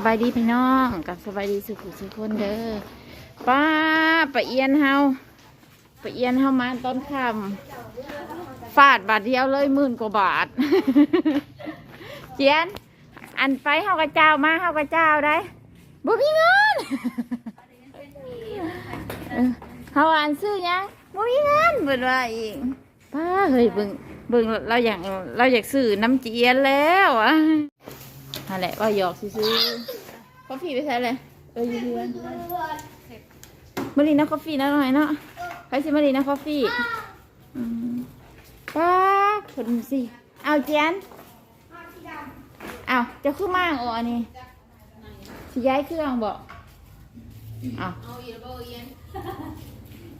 สบายดีพี่น้องกับสบายดีสุขุสุขคนเด้อป้าปะเอียนเฮาปะเอียนเฮามาต้นคำฟาดบาทเดียวเลยหมื่นกว่าบาท เจียน อันไปเฮากระเจ้ามาเฮากระเจ้าได้บ่มีเงินเฮาอ่านซื้อยังบ่มีเงินเบิ่นว่าอีกป้าเฮ้ยเบิ่งเบิ่งเราอยากเราอยากซื้อน้ำเจียนแล้วอะ นั่นแหละว่าหยอกซื้อๆกาแฟไปใส่เลยเอออยู่เพื่อนมารีนะกาแฟนะหน่อยเนาะใครสิมารีนะกาแฟอืมป้าคนสิเอาเจนเอาจะขึ้นมากอ๋อนนี้สิย้ายเครื่องบอกเอาเอาอีกแล้วเอียน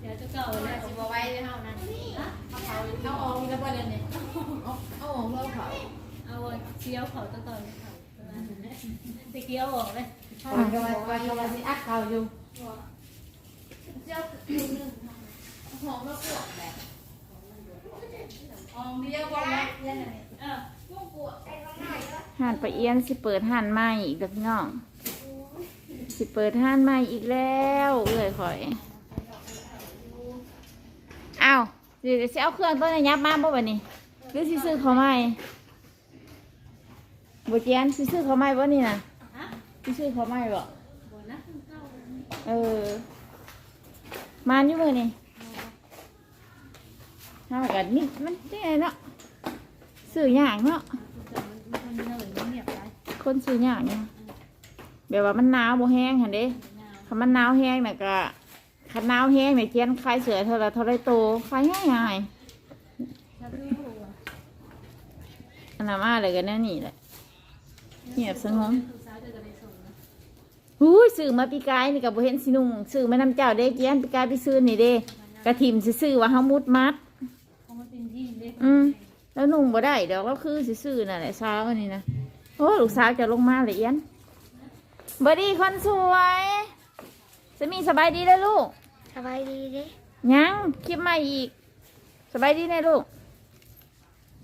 เดี๋ยวจะเก่าเลยสิบไว้เลยเฮานั่นเอาเขาเอาออกแล้วบ่เดี๋ยวนี้เอาเอาออกแล้วเขาเอาเสียวเขาตะตอนเขา ตะเกียวออกเลยว่าก็ว่าว่าก็ว่าสิอักเขาอยู่เสียวคือนึงหอมแล้วปวดแหละออกเดียวบ่แล้วเออพวกปวดไอ้ข้างในแล้วห่านปเอียนสิเปิดห่านใหม่อีกแล้วพี่น้องสิเปิดห่านใหม่อีกแล้วเอ้ยข่อย เอาสิสิเอาเครื่องต้นยับมาบ่บัดนี้หรือสิซื้อเขาใหม่ บ่เจียนสิซื้อเขาใหม่บ่นี่นะสิซื้อเขาใหม่บ่เออ มานอยู่มือนี่เฮากันนี่มันนี่ไงเนาะซื้อหยากเนาะคนซื้อหยากเนี่ยแบบว่ามันหนาวบ่แห้งเหั่นเด้คันมันหนาวแห้งน่ะก็คันหนาวแห้งเนี่ยเจียนคลายเสือเท่าละเท่าไรโตคลายง่ายๆอันนั้นมาเลยกันแน่นี่แหละ เงียบสงบคือสาวจะได้ส่งนะหูยซื้อมาปีกายนี่กับบ่เห็นสินุ่งซื้อมาน้ำเจ้าเด้เจียนปีกายไปซื้อนี่เด้กระถิ่มสิซื้อว่าเฮามุดมัดเพราะมันเป็นยีนเด้อืมแล้วนุ่งบ่ได้เดี๋ยวเราคือสิซื้อน่ะแหละเช้าอันนี้นะโอ้ลูกสาวจะลงมาเลยเอียนบอดี้คนสวยสามีสบายดีแล้วลูก สบายดีดิยังคลิปใหม่อีก สบายดีแน่ลูก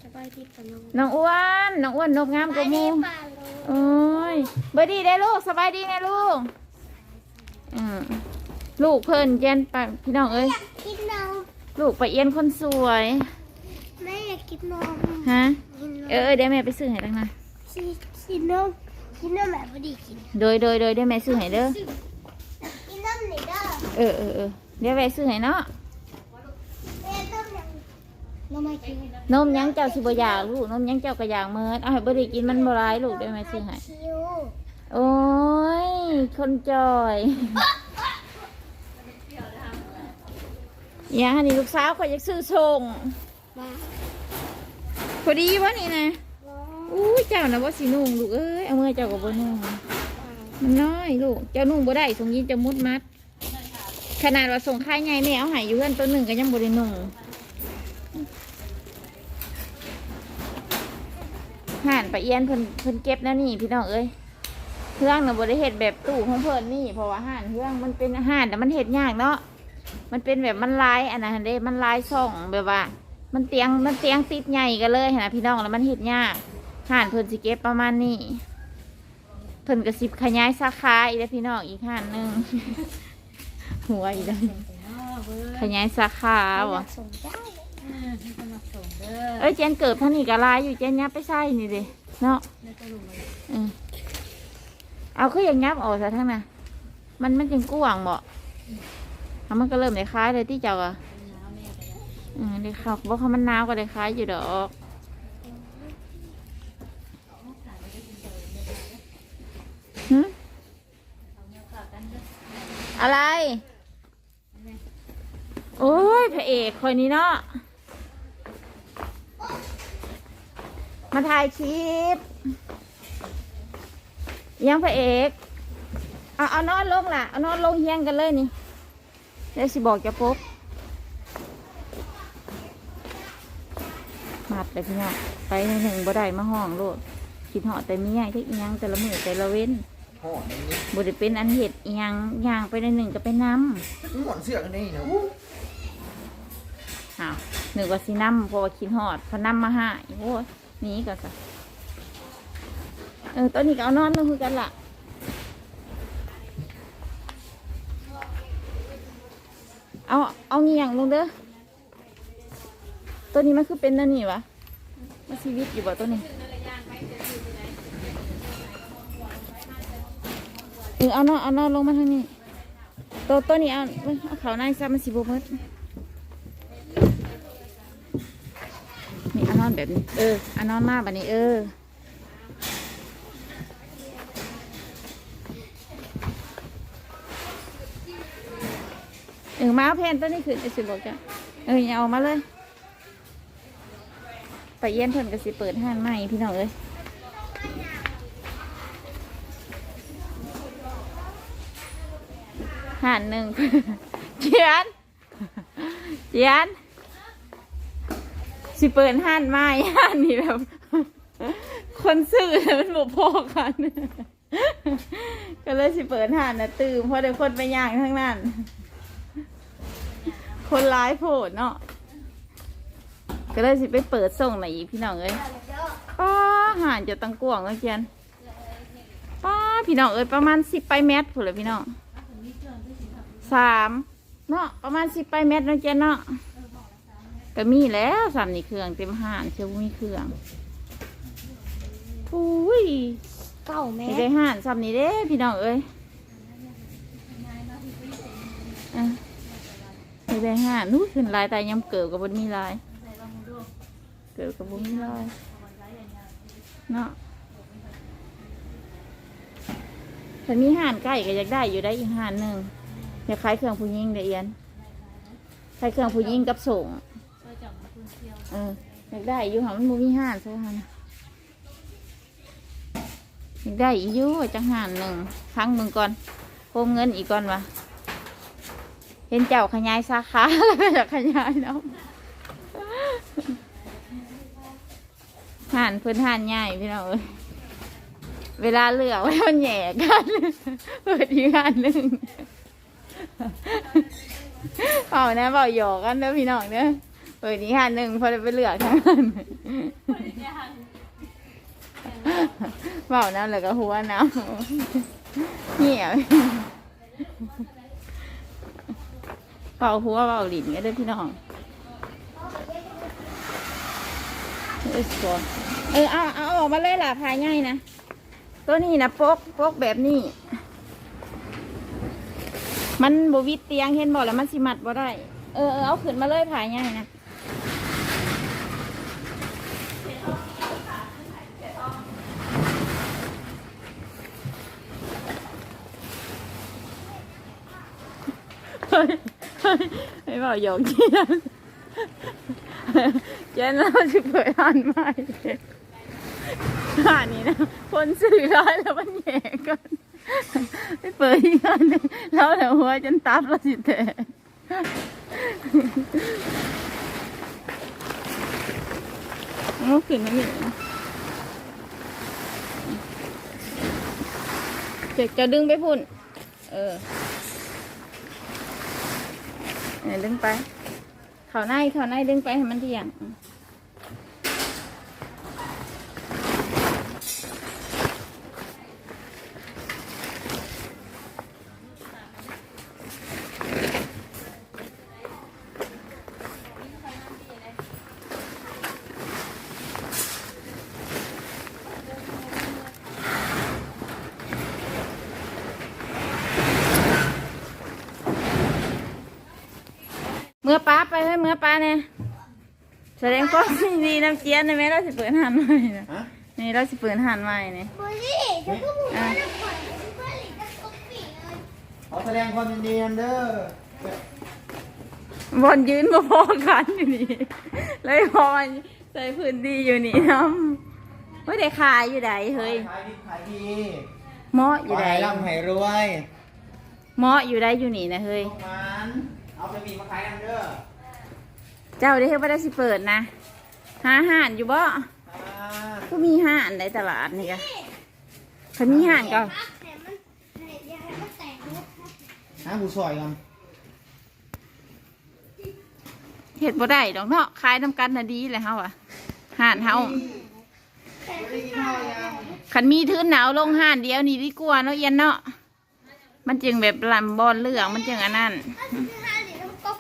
สบายดีปะน้องน้องอ้วนน้องอ้วนนกงามกว่าหมูปาโลโอ้ยบอดี้ได้ลูกสบายดีแน่ลูกอืมลูกเพิ่นเจนไปพี่น้องเอ้ยกินนมลูกไปเอียนคนสวยแม่อยากกินนมฮะกินนมเออเออเดี๋ยวแม่ไปซื้อให้ตั้งนะกินกินนมกินนมแบบพอดีกินโดยโดยโดยเดี๋ยวแม่ซื้อให้เด้อกินนมหน่อยเด้อเออเออเออเดี๋ยวแม่ซื้อให้เนาะแม่ต้มยัง นมไม่กินนมยังเจ้าสิบ่อยากลูกนมยังเจ้าก็อยากเมิดเอาให้บ่ได้กินมันบ่ร้ายลูกได้ไหมซื้อให้คิวโอ้ย คนจอยอย่างนี้ลูกสาวก็อยากซื้อส่งมาพอดีวะนี่นะอู้ยเจ้านะว่าสินุ่งลูกเอ้ยเอามือเจ้าก็บ่นุ่ง มันน้อยลูก เจ้านุ่งบ่ได้ส่งยินจะมุดมัด ขนาดว่าส่งค่ายไงแม่เอาใหายอยู่เพื่อนตัวหนึ่งก็ยังบ่ได้นุ่ง ปะเอียนเพิ่นเพิ่นเก็บแล้วนี่พี่น้องเอ้ยเครื่องน่ะบ่ได้เฮ็ดแบบตู้ของเพิ่นนี่เพราะว่าห่านเครื่องมันเป็นอาหารแต่มันเฮ็ดยากเนาะมันเป็นแบบมันลายอันนั้นเด้มันลายช่องแบบว่า มันเตียงมันเตียงติดใหญ่กันเลยนะพี่น้องแล้วมันเฮ็ดยากห่านเพิ่นสิเก็บประมาณนี้เพิ่นก็สิขยายสาขาอีกแล้วพี่น้องอีกห่านหนึงหัวอีกแล้วอ๋อเว้ยขยายสาขาบ่ส่งได้เออที่จะมาส่งเด้อเอ้ยเจนเกิดท่านี่ก็ลายอยู่เจนยับไปใส่นี่เด้ เนาะแล้วก็ลุงเออเอาคืออย่างยับออกซะทั้งน่ะมันมันจึงกว้างบ่เอามันก็เริ่มได้คล้ายเลยที่เจ้าอะเป็นน้ำแม่ไปแล้วอืมได้ครับบ่เขามันหนาวก็ได้คล้ายอยู่ดอกหึเอาเนื้อฝากกันเด้ออะไร โอ้ยพระเอกคนนี้เนาะ มาถ่ายคลิปยังพระเอกเอาเอานอนลงล่ะเอานอนลงเฮียงกันเลยนี่เดี๋ยวสิบอกจะปุ๊บมัดเลยพี่น้องไปในหนึ่งบ่ได้มาห้องโลดคิดเหาะแต่เมียที่อีหยังแต่ละมือแต่ละเว้นห่อนนี่บ่ได้เป็นอันเห็ดอีหยังย่างไปในหนึ่งก็ไปน้มันห่อนเสือกอันนี่นะำอ้าวหนึ่งว่าสิน้ำเพราะว่าคิดหอดเพอน้ำมาให้โอ้ยห นี้ก็ค่ะเออตัวนี้ก็เอานอนลงคือกันละเอาเอาเงี้ยงลงเด้อตัวนี้มันคือเป็นนั่นนี่วะมันชีวิตอยู่บ่ตัวนี้เออเอานอนเอานอนลงมาทางนี้ตัวตัวนี้เอาเอาเขาในซ้ำมันสีบวมเพิ่ อนแบบนี้ เอออานอนมาแบบนี้ เออ เออมาเอาแผ่นตัวนี้ขึ้นไอ้สิบอกจ้ะเอออย่าเอามาเลยไปเย็นเพิ่นก็สิเปิดห้านใหม่พี่น้องเอ้ยห้านหนึ่งเจียนเจียน สิเปิดห้านใหม่ห้านนี่แบบ คนซื้อมันบอกพอกัน ก็เลยสิเปิดห้านนะตื่มเพราะเดี๋ยวคนไปย่างทั้งนั้น คนร้ายโผดเนาะก็เลยสิไปเปิดส่งไหนอีกพี่น้องเอ้ยป้าห่านจะตังกวงเอ้ยเกียนป้าพี่น้องเอ้ยประมาณสิบไปเมตรผู้เลยพี่น้องสามเนาะประมาณสิบไปเมตรเนาะเกียนเนาะ ก็มีแล้วสามนี่เครื่องเต็มห่านเชียวมีเครื่องอุ้ยเก่าแม่ไม่ได้ห่านสามนี่เด้พี่น้องเอ้ยอะไม่ได้ห่านนู้นขึ้นลายแต่ยังเกิดกับบนมีลาย เกิดกับบนมีลายเนาะแต่มีห่านใกล้ก็อยากได้อยู่ได้อีกห่านหนึ่งอยากขายเครื่องผู้หญิงเดียเอียนขายเครื่องผู้หญิงกับส่ง เอออยากได้อยู่หามันบ่มีห่านใช่ไหมอยากได้อีอยู่จังห่านหนึ่งครั้งหนึ่งก่อนโพมเงินอีกก่อนวะเห็นเจ้าขยายสาขาแล้วก็อยากขยายเนาะห่านเพื่อนห่านใหญ่พี่น้องเอ้ยเวลาเลือกไว้มันแหย่กัน เปิดอีกห่านหนึ่งเอานะเบาหยอกกันเด้อพี่น้องเด้อ เปิดนี้หันหนึ่งพอได้ไปเหลือกทั้งนั้นเบาน้ำแล้วก็หัวน้ำเหี่ยวเบาหัวเบาหลินก็ได้พี่น้องเออสวยเออเอาเอาออกมาเลยล่ะพายง่ายนะ ตัวนี้นะปกปกแบบนี้ มันบวิดเตียงเห็นบอกแล้วมันสิมัดบ่ได้ เออเอาขึ้นมาเลยผายง่ายนะ เฮ้ยเฮ้ย ไม่บอกหยอกเจียนเจนเราจะเปิดร้านใหม่ร้านนี้นะคนซื้อร้ายแล้วมันแย่กันไปเปิดอีกอันหนึงแล้วแต่หัวจนตับแล้วสิแตกเอาขึ้นมาหนึ่งเจ็กจะดึงไปพุ่น เออ ดึงไป เข่าในเข่าในดึงไปให้มันเที่ยง เมื่อป้าไปให้เมื่อป้าเนี่ยแสดงความยินดีน้ำเจี๊ยนในแม่เราสิเปิดหันใหม่นะฮะนี่เราสิเปิดหันใหม่เนี่ยบุรีเธอก็บุรีนะขวัญเพื่อนหลีจะตกปีเลยขอแสดงความยินดีนำเด้อบอลยืนมาพอกันอยู่นี่เลยพอใส่พื้นดีอยู่นี่น้ำไม่ได้ขายอยู่ไหนเฮ้ยขายดีขายดีเหมาะอขอยู่ไหนให้ร่ำให้รวยเหมาะอยู่ได้อยู่นี่นะเฮ้ยลูกมันเอาไป มีมาขายกันเด้อเจ้าได้เฮ็ดบ่ได้สิเปิดนะ หาห่านอยู่บ่อ่าก็มีห่านในตลาดนี่กะคันมีห่านก็แต่มันอย่าให้มันแตกนะหาผู้ซอยกันเฮ็ดบ่ได้ดอกเนาะขายน้ำกันน่ะดีแหละเฮาอะห่านเฮาแต่ไม่ได้กินข้าวยังคันมีทื้นหนาวลงห่านเดียวนี่ดีกว่าเนาะเอียนเนาะมันจึงแบบลำบอลเหลืองมันจึงอันนั้น ถ้าคือห้าหลีต้องก็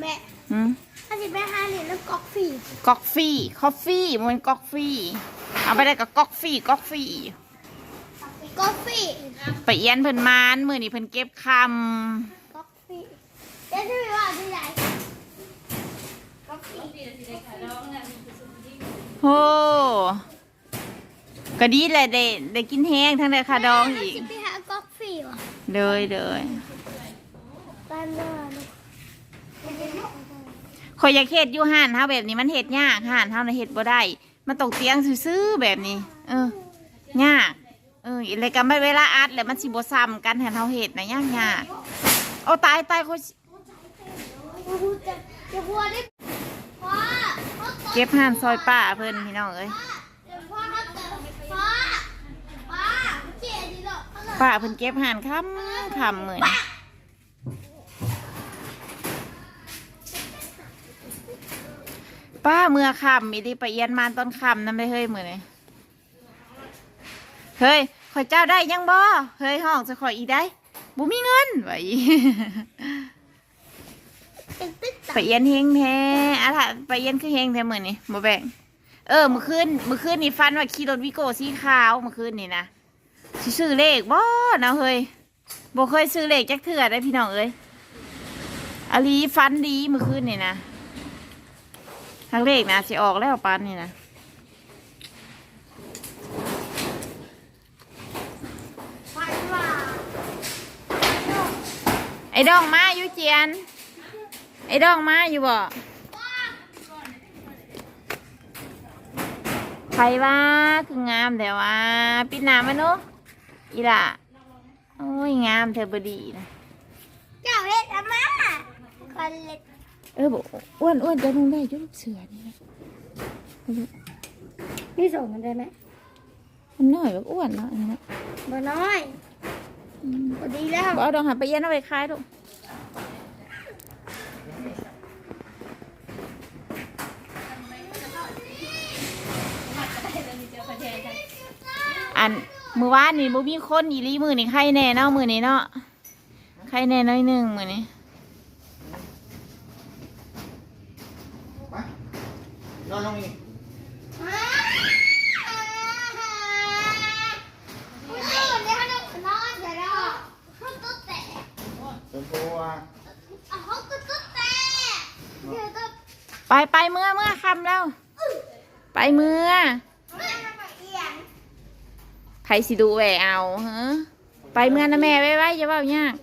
แม่หืมถ้าสิไปหาเหรียญแล้วกอกฝีกอกฟี่คอฟฟี่มันกอกฟี่ เอาไปได้กับกอกฟี่กอกฟี่ กอกฝีไปเอียนเพิ่นมานมือนี่เพิ่นเก็บคกอกฝีเดี๋ยวจะไปว่าที่ไหนกอกฝีำโอ้ก็ดีเลยได้ได้กินแห้งทั้งได้คาดองอีกสิไปหากอกฝีว่ะเลยเลยบ้านเมื่อลูก คอยอยากเฮ็ดอยู่ห่านเฮาแบบนี้มันเฮ็ดยากห่านเฮาน่ะเฮ็ดบ่ได้ มันตกเตียงซื่อๆแบบนี้ เออยากเอออะไรก็ไม่เวลาอัดแล้วมันสิบ่ซ้ำกันแทนเฮาเฮ็ดนะยากยากโอ้ตายตายคนกูจะจะพัวได้พ่อพ่อเก็บห่านซอยป้าเพิ่นพี่น้องเอ้ยเดี๋ยวพ่อเขาเพ่อพ่อเจี๊ยดีหรอกเขาเกิดป้าเพิ่นเก็บห่านค่ำค่ำมื้อน ป้าเมื่อค่ำมีดีไปเอียนมานตอนค่ำนำได้เฮ้ยมื้อนี้เฮ้ยขอยเจ้าได้ยังบ่เฮ้ยห้องจะขอยอีได้บ่มีเงินไว้เป็นตึ๊กไปเอียนเฮงแท้อะถ้าไปเอียนคือเฮงแท้มื้อนี้บ่แบ่งเออมื้อคืนมื้อคืนนี่ฟันว่าขี่รถวิโก้สีขาวมื้อคืนนี่นะสิซื้อเลขบ่เนาะเฮ้ยบ่เคยซื้อเลขจักเทื่อได้พี่น้องเอ้ยอลีฟันดีมื้อคืนนี่นะ ทางเลขนะสิออกแล้วปานนี่นะไอ้ดองมาอยู่เจียน ไอ้ดองมาอยู่บ่ใครว่าคืองามแต่ว่าปิดหน้ามาเนาะอีล่ะโอ้ยงามเธอบดีนะเจ้าเฮ็ดอามาคนเล็ก เออบอกอ้วนอ้วนจะลงได้อยุลูกเสือนี่นะนี่ส่งกันได้ไหมมันน้อยแบบอ้วนเนาะอันนี้นะบ่น้อยพอดีแล้วบอกเอาดองหันไปเย็นเอาไปคล้ายดูกอันมือวานนี่บ่มีคนอีหลีมือนี่ใครแน่เนาะมือนี่เนาะใครแน่น้อยหนึ่งมือนี่ ไป นอนลงนี่อุ้ยเดี๋ยวนี้เขาจะนอนเดี๋ยวเราเขาตุ๊ดแตะเป็นตัวเขาก็ตุ๊ดแตะเดี๋ยวต้องไปไปเมื่อเมื่อคำแล้ว ไปเมื่อแม่มาเอียงไผสิดูแหวเอาฮะไปเมื่อนะแม่ไว้ไว้อย่าเว้ายาก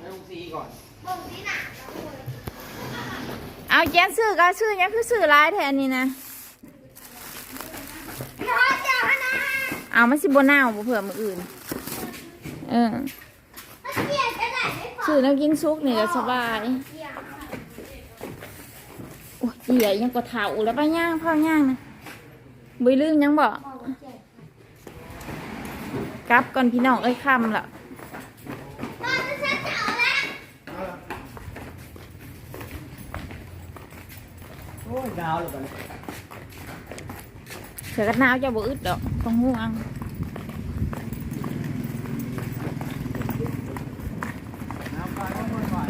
แล้วลุงซีก่อนบ่งที่หนัก เอาแจนซื้อก็ซื้อยังคือซื้อร้ายแทนนี่นะพ่อเจ้านะเอามันสิบหนาวบ่เผื่อมืออื่น เออเขาเกลียดกระดาษไม่พอซื้อน้ำกินซุกนี่ก็สบายเกลียดโอ้ยเหี้ยยังกดเถาแล้วป้าย่างพ่อย่างนะบุยลืมยังบอกพ่อว่าเกลียดกลับก่อนพี่น้องเอ้ยคำละ พ่อจะเช็ดเท้าแล้ว เอาละ โอ้ยดาวเลยก่อนเสือกันหนาวจะบ่อึดดอกต้องห่วงน้ำปลาต้องค่อย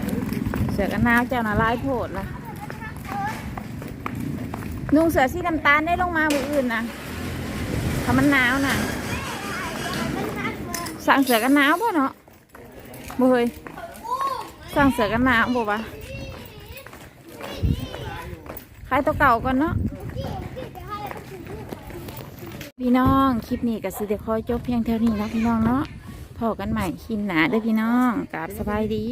เสือกันหนาวเจ้าน่ะร้ายโพดละนุ่งเสือสีน้ำตาลได้ลงมาบุอื่นนะถ้ามันหนาวน่ะ สั่งเสือกันหนาวป่ะเนาะบ่เฮ้ยสั่งเสือกันหนาวบ่ปะ ขายตัวเก่าก่อนเนาะพี่น้องคลิปนี้ก็สิเดี๋ยวขอจบเพียงเท่านี้นะพี่น้องเนาะพอกันใหม่คลินหนาเด้อพี่น้องกราบสบายดี